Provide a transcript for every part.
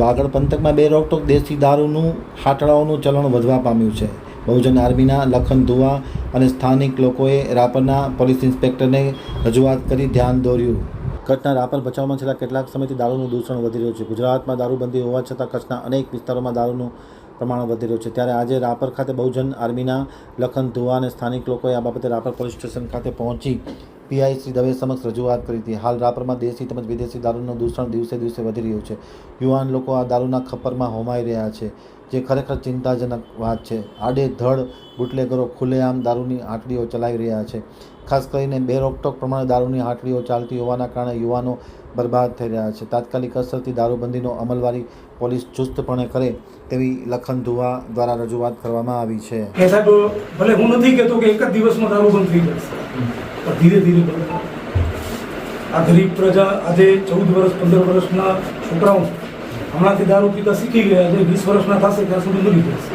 વાગડ પંથકમાં બે રોકટોક દેશી દારૂનું હાટડાઓનું ચલણ વધવા પામ્યું છે. બહુજન આર્મીના લખન ધુવા અને સ્થાનિક લોકોએ રાપરના પોલીસ ઇન્સ્પેક્ટરને રજૂઆત કરી ધ્યાન દોર્યું. કચ્છના રાપર બચાવમાં છેલ્લા કેટલાક સમયથી દારૂનું દૂષણ વધી રહ્યું છે. ગુજરાતમાં દારૂબંધી હોવા છતાં કચ્છના અનેક વિસ્તારોમાં દારૂનું પ્રમાણ વધી રહ્યું છે. ત્યારે આજે રાપર ખાતે બહુજન આર્મીના લખન ધુવા અને સ્થાનિક લોકોએ આ બાબતે રાપર પોલીસ સ્ટેશન ખાતે પહોંચી પીઆઈ શ્રી દવે સમક્ષ રજૂઆત કરી હતી. હાલ રાપરમાં દેશી તેમજ વિદેશી દારૂનું દૂષણ દિવસે દિવસે વધી રહ્યું છે. યુવાન લોકો આ દારૂના ખપ્પરમાં હોમાઈ રહ્યા છે, જે ખરેખર ચિંતાજનક વાત છે. આડે ધડ બુટલેગરો ખુલ્લેઆમ દારૂની આંટડીઓ ચલાવી રહ્યા છે. ખાસ કરીને બે રોકટોક પ્રમાણે દારૂની આંટડીઓ ચાલતી હોવાના કારણે યુવાનો બરબાદ થઈ રહ્યા છે. તાત્કાલિક અસરથી દારૂબંધીનો અમલવારી પોલીસ ચુસ્તપણે કરે તેવી લખન ધુવા દ્વારા રજૂઆત કરવામાં આવી છે. ભલે હું નથી કહેતો કે એક જ દિવસમાં દારૂ થઈ જશે. પણ ધીરે ધીરે બંધ આ ગરીબ પ્રજા આજે ચૌદ વર્ષ, પંદર વર્ષના છોકરાઓ હમણાંથી દારૂ પીતા શીખી ગયા છે, વીસ વર્ષના થશે, ત્યાં સુધી મરી જશે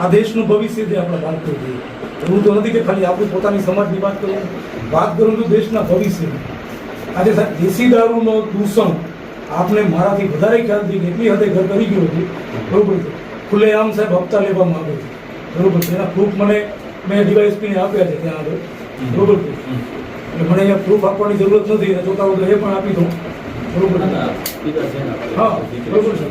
આ દેશનું ભવિષ્ય જે આપણે વાત કરી દઈએ એવું તો નથી કે ખાલી આપણી પોતાની સમાજની વાત કરીએ વાત કરું છું દેશના ભવિષ્યની આજે સાહેબ, દેશી દારૂનો દૂષણ આપને મારાથી વધારે ખ્યાલથી કે એટલી હદે ઘર કરી ગયો છે. બરોબર છે. ખુલ્લેઆમ સાહેબ હપ્તા લેવામાં આવે છે. બરોબર છે. એના પ્રૂફ મને મેં ડીવાયએસપીને આપ્યા છે ત્યાં આગળ. બરોબર છે. એટલે મને અહીંયા પ્રૂફ આપવાની જરૂરત નથી જોતા હું એ પણ આપી દઉં. બરોબર હા બરોબર છે.